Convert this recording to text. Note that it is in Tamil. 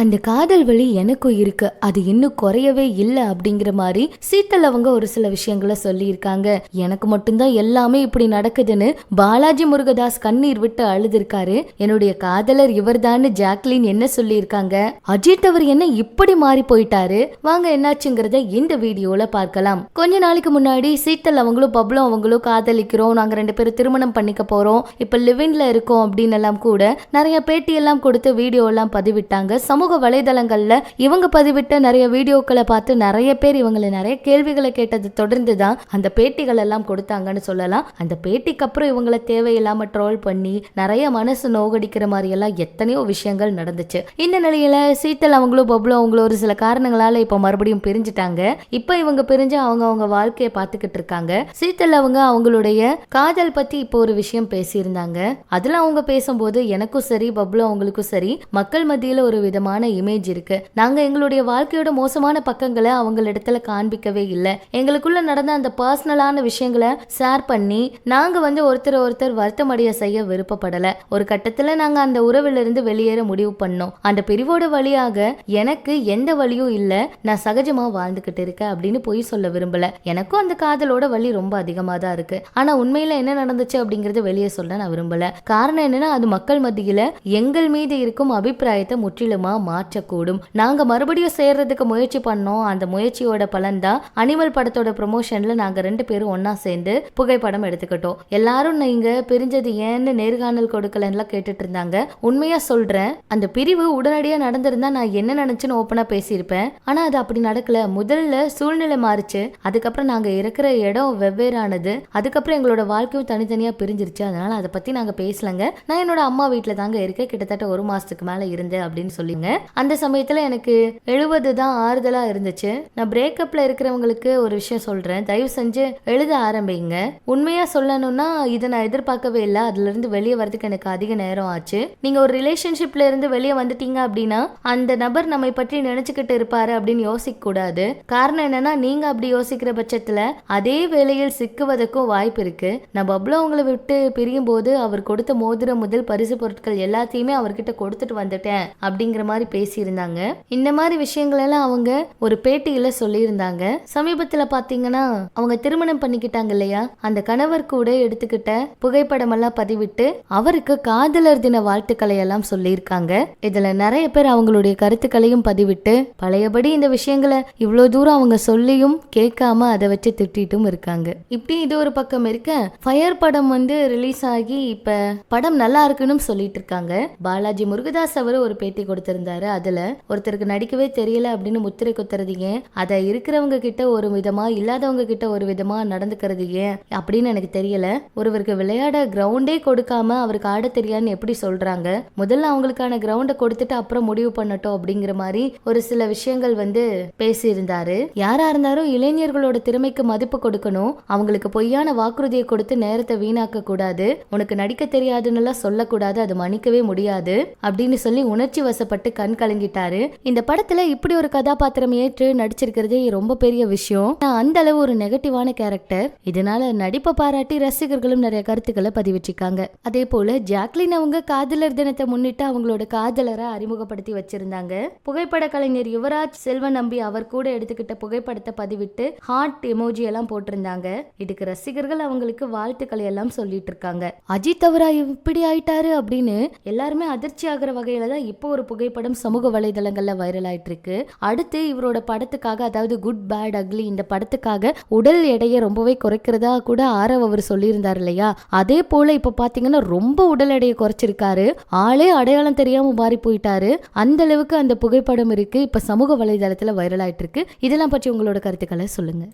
அந்த காதல் வலி எனக்கும் இருக்கு. அது இன்னும் குறையவே இல்லை அப்படிங்கிற மாதிரி சீத்தல் அவங்க ஒரு சில விஷயங்களை சொல்லியிருக்காங்க. எனக்கு மட்டும்தான் எல்லாமே இப்படி நடக்குதுன்னு பாலாஜி முருகதாஸ் கண்ணீர் விட்டு அழுதுருக்காரு. என்னுடைய காதலர் இவர்தான்னு ஜாக்லின் என்ன சொல்லியிருக்காங்க? அஜித் அவர் என்ன இப்படி மாறி போயிட்டாரு? வாங்க என்னாச்சுங்கிறத இந்த வீடியோல பார்க்கலாம். கொஞ்ச நாளைக்கு முன்னாடி சீத்தல் அவங்களும் பப்ளும் அவங்களும் காதலிக்கிறோம். நாங்க ரெண்டு பேரும் திருமணம் பண்ணிக்க போறோம். இப்ப லிவின்ல இருக்கோம் அப்படின்னு எல்லாம் கூட நிறைய பேட்டி எல்லாம் கொடுத்து வீடியோ எல்லாம் பதிவிட்டாங்க. சமூக வலைதளங்கள்ல இவங்க பதிவிட்ட நிறைய வீடியோக்களை பார்த்து நிறைய பேர் இவங்களை நிறைய கேள்விகளை கேட்டது தொடர்ந்து தான் அந்த பேட்டிகள் எல்லாம் கொடுத்தாங்கன்னு சொல்லலாம். அந்த பேட்டிக்கு அப்புறம் இவங்களை தேவையில்லாம ட்ரோல் பண்ணி நிறைய மனசு நோகடிக்கிற மாதிரி எல்லாம் எத்தனையோ விஷயங்கள் நடந்துச்சு. இந்த நிலையில சீத்தல் அவங்களும் பப்ளு அவங்களும் ஒரு சில காரணங்களால இப்ப மறுபடியும் பிரிஞ்சுட்டாங்க. இப்ப இவங்க பிரிஞ்சு அவங்க அவங்க வாழ்க்கையை பார்த்துக்கிட்டு இருக்காங்க. சீத்தல் அவங்க அவங்களுடைய காதல் பத்தி இப்போ ஒரு விஷயம் பேசியிருந்தாங்க. அதுல அவங்க பேசும்போது எனக்கும் சரி பப்ளு அவங்களுக்கும் சரி மக்கள் மத்தியில ஒரு விதமான இமேஜ் இருக்கு. நாங்க எங்களுடைய வாழ்க்கையோட மோசமான பக்கங்களை அவங்களிடத்துல காண்பிக்கவே இல்லை. எங்களுக்குள்ள நடந்த அந்த பர்சனலான விஷயங்களை ஷேர் பண்ணி நாங்க வந்து ஒருத்தர் ஒருத்தர் வருத்தமடைய செய்ய விருப்பப்படல. ஒரு கட்டத்துல நாங்க அந்த உறவிலிருந்து வெளியேற முடிவு பண்ணோம். அந்த பிரிவோட வழியாக எனக்கு எந்த வழியும் இல்ல. நான் சகஜமா வாழ்ந்துகிட்டு இருக்கேன் அப்படின்னு பொய் சொல்ல விரும்பல. எனக்கும் அந்த காதலோட வலி ரொம்ப அதிகமா தான் இருக்கு. ஆனா உண்மையில என்ன நடந்துச்சு அப்படிங்கறத வெளியே சொல்ல நான் விரும்பல. காரணம் என்னன்னா அது மக்கள் மத்தியில எங்கள் மீது இருக்கும் அபிப்பிராயத்தை முற்றிலுமா மாற்றக்கூடும். நாங்க மறுபடியும் சேர்றதுக்கு முயற்சி பண்ணோம். அந்த முயற்சியோட பலன் தான் அனிமல் படத்தோட ப்ரொமோஷன்ல நாங்க ரெண்டு பேரும் ஒன்னா சேர்ந்து புகைப்படம் எடுத்துக்கிட்டோம். எல்லாரும் நீங்க பிரிஞ்சது ஏன்னு நேர்காணல் கொடுக்கலன்னுலாம் கேட்டுட்டு இருந்தாங்க உண்மையா சொல்றேன் அந்த பிரிவு உடனடியா நடந்திருந்தா நான் என்ன நினைச்சுன்னு ஓப்பனா பேசியிருப்பேன். ஆனா அது அப்படி நடக்கல. முதல்ல சூழ்நிலை மாறுச்சு. அதுக்கப்புறம் நாங்க இருக்கிற இடம் வெவ்வேறானது. அதுக்கப்புறம் எங்களோட வாழ்க்கையும் தனித்தனியா பிரிஞ்சிருச்சு. அதனால அதை பத்தி நாங்க பேசலங்க. நான் என்னோட அம்மா வீட்டுல தாங்க இருக்கேன். கிட்டத்தட்ட ஒரு மாசத்துக்கு மேல இருந்தேன் அப்படின்னு சொல்லிங்க. அந்த சமயத்தில் எனக்கு எழுபது தான் ஆறுதலாக இருந்துச்சு. நான் பிரேக்கப்பில் இருக்கிறவங்களுக்கு ஒரு விஷயம் சொல்கிறேன் தயவு செஞ்சு எழுத ஆரம்பிங்க. உண்மையாக சொல்லணும்னா இதை நான் எதிர்பார்க்கவே இல்லை. அதுலேருந்து வெளியே வரதுக்கு எனக்கு அதிக நேரம் ஆச்சு. நீங்கள் ஒரு ரிலேஷன்ஷிப்ல இருந்து வெளியே வந்துட்டீங்க அப்படின்னா அந்த நபர் நம்மை பற்றி நினச்சிக்கிட்டு இருப்பாரு அப்படின்னு யோசிக்க கூடாது. காரணம் என்னன்னா நீங்கள் அப்படி யோசிக்கிற பட்சத்தில் அதே வேலையில் சிக்குவதற்கும் வாய்ப்பு இருக்கு. நான் பப்ளோ அவங்கள விட்டு பிரியும் போது அவர் கொடுத்த மோதிரம் முதல் பரிசு பொருட்கள் எல்லாத்தையுமே அவர்கிட்ட கொடுத்துட்டு வந்துட்டேன் அப்படிங்கிற மாதிரி பேசியிருந்தாங்க. இந்த மாதிரி விஷயங்கள் எல்லாம் அவங்க ஒரு பேட்டியில சொல்லியிருந்தாங்க. சமீபத்துல பாத்தீங்கன்னா அவங்க திருமணம் பண்ணிக்கிட்டாங்க இல்லையா? அந்த கணவர் கூட எடுத்துக்கிட்ட புகைப்படம் எல்லாம் பதிவிட்டு அவருக்கு காதலர் தின வாழ்த்துக்களை எல்லாம் சொல்லியிருக்காங்க. இதுல நிறைய பேர் அவங்களுடைய கருத்துக்களையும் பதிவிட்டு பழையபடி இந்த விஷயங்களை இவ்வளோ தூரம் அவங்க சொல்லியும் கேட்காம அதை வச்சு திட்டிட்டும் இருக்காங்க. இப்படி இது ஒரு பக்கம் இருக்க ஃபயர் படம் வந்து ரிலீஸ் ஆகி இப்ப படம் நல்லா இருக்குன்னு சொல்லிட்டு இருக்காங்க. பாலாஜி முருகதாஸ் அவர் ஒரு பேட்டி கொடுத்திருந்தாரு. அதுல ஒருத்தருக்கு நடிக்கவே தெரியல அப்படின்னு முத்திரை குத்துறது ஏன்? அதை இருக்கிறவங்க கிட்ட ஒரு விதமா இல்லாதவங்க கிட்ட ஒரு விதமா நடந்துக்கிறது ஏன்? அப்படின்னு எனக்கு தெரியல. ஒருவருக்கு விளையாட கிரவுண்டே கொடுக்காம அவருக்கு ஆட தெரியாதுன்னு எப்படி சொல்றாங்க? முதல்ல அவங்களுக்கான கிரவுண்டை கொடுத்துட்டு அப்புறம் முடிவு பண்ணட்டும் அப்படிங்கிற மாதிரி ஒரு சில விஷயங்கள் வந்து பேசியிருந்தாரு. யாரா இருந்தாலும் இளைஞர்களோட திறமைக்கு மதிப்பு கொடுக்கணும். அவங்களுக்கு பொய்யான வாக்குறுதியை கொடுத்து நேரத்தை வீணாக்க கூடாது. உனக்கு நடிக்க தெரியாதுன்னு சொல்லக்கூடாது. அது மன்னிக்கவே முடியாது. அப்படின்னு சொல்லி உணர்ச்சி வசப்பட்டு கண் கலங்கிட்டாரு. இந்த படத்துல இப்படி ஒரு கதாபாத்திரம் ஏற்று நடிச்சிருக்கிறதே ரொம்ப பெரிய விஷயம். அந்த அளவு ஒரு நெகட்டிவான கேரக்டர் இதனால நடிப்பை பாராட்டி ரசிகர்களும் நிறைய கருத்துக்களை பதிவிட்டிருக்காங்க. அதே போல ஜாக்லின் அவங்க காதலர் தினத்தை முன்னிட்டு அவங்களோட காதலரை அறிமுகப்படுத்தி வச்சிருந்தாங்க. புகைப்பட கலைஞர் யுவராஜ் செல்வ நம்பி அவர் கூட எடுத்துக்கிட்ட புகைப்படத்தை பதிவிட்டு ஹார்ட் எமோஜி எல்லாம் போட்டிருந்தாங்க. இதுக்கு ரசிகர்கள் அவங்களுக்கு வாழ்த்துக்களை எல்லாம் சொல்லிட்டு இருக்காங்க அஜித் அவரா இப்படி ஆயிட்டாரு அப்படின்னு எல்லாருமே அதிர்ச்சி ஆகிற வகையில தான் இப்போ ஒரு புகைப்படம் சமூக வலைதளங்கள்ல வைரல் ஆயிட்டு இருக்கு அடுத்து இவரோட படத்துக்காக அதாவது குட் பேட் அக்லி இந்த படத்துக்காக உடல் எடையை ரொம்பவே குறைக்கிறதா கூட ஆரவ் அவர் சொல்லியிருந்தார் இல்லையா? அதே போல இப்ப பாத்தீங்கன்னா ரொம்ப உடல் எடையை குறைச்சிருக்காரு. ஆளே அடையாளம் தெரியாம மாறி போயிட்டாரு. அந்த அளவுக்கு அந்த புகைப்படம் இருக்கு. இப்ப சமூக வலைதளத்துல வைரல் ஆயிட்டு இருக்கு இதெல்லாம் பற்றி உங்களோட கருத்துக்களை சொல்லுங்க.